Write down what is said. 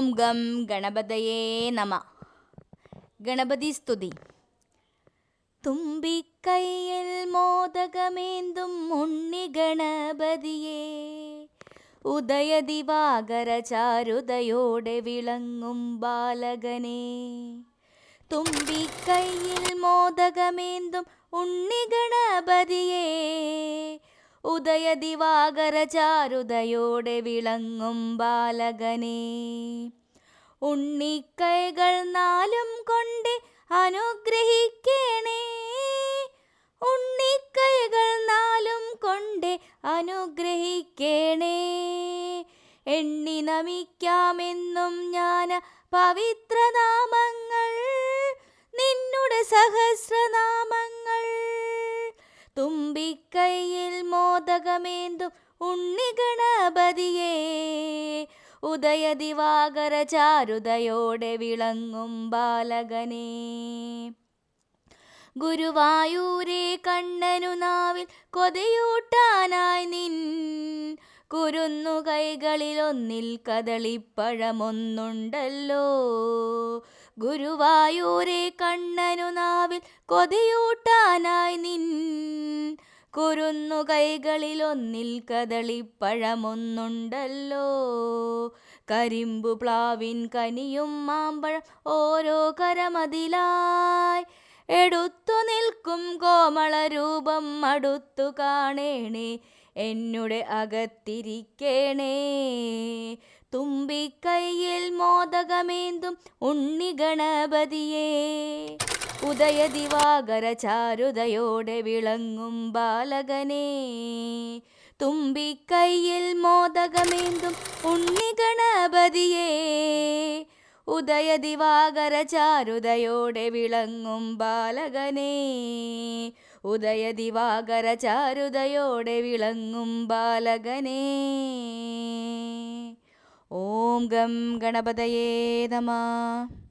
ഓം gum ഗണപതയേ നമ. ഗണപതി സ്തുതി. തുമ്പിക്കൈയിൽ മോദകമേന്തും ഉണ്ണി ഗണപതിയേ. ഉദയദിവാകര ചാരുതയോടെ വിളങ്ങും ബാലകനെ. തുമ്പിക്കൈയിൽ മോദകമേന്തും ഉണ്ണി ഗണപതിയേ. ഉദയദിവാകര ചാരുതയോടെ വിളങ്ങും ബാലകനേ. ഉണ്ണിക്കൈകൾ നാലും കൊണ്ട് അനുഗ്രഹിക്കണേ. ഉണ്ണിക്കൈകൾ നാലും കൊണ്ട് അനുഗ്രഹിക്കണേ. എണ്ണി നമിക്കാമെന്നും ഞാൻ പവിത്രനാമങ്ങൾ. നിന്നുടെ സഹസ്രനാമങ്ങൾ മോദകമേന്തും ഉണ്ണി ഗണപതിയേ ഉദയദിവാകര ചാരുതയോടെ വിളങ്ങും ബാലകനേ. ഗുരുവായൂരേ കണ്ണനു നാവിൽ കൊതയൂട്ടാനായി നിൻ. കുരുന്നു കൈകളിലൊന്നിൽ കദളിപ്പഴമൊന്നുണ്ടല്ലോ. ഗുരുവായൂരേ കണ്ണനു നാവിൽ കൊതയൂട്ടാനായി നിൻ. കുരുന്നു കൈകളിലൊന്നിൽ കദളിപ്പഴമൊന്നുണ്ടല്ലോ. കരിമ്പു പ്ലാവിൻ കനിയും മാമ്പഴം ഓരോ കരമതിലായി. എടുത്തു നിൽക്കും കോമള രൂപം അടുത്തു കാണേണേ. എന്നുടെ അകത്തിരിക്കേണേ. തുമ്പിക്കൈയിൽ മോദകമേന്തും ഉണ്ണി ഗണപതിയേ ഉദയദിവാകര ചാരുതയോടെ വിളങ്ങും ബാലകനേ. തുമ്പിക്കൈയിൽ മോദകമേന്തും ഉണ്ണി ഗണപതിയേ ഉദയദിവാകര ചാരുതയോടെ വിളങ്ങും ബാലകനേ. ഉദയദിവാകര ചാരുതയോടെ വിളങ്ങും ബാലകനേ. ॐ गं गणपतये नमः।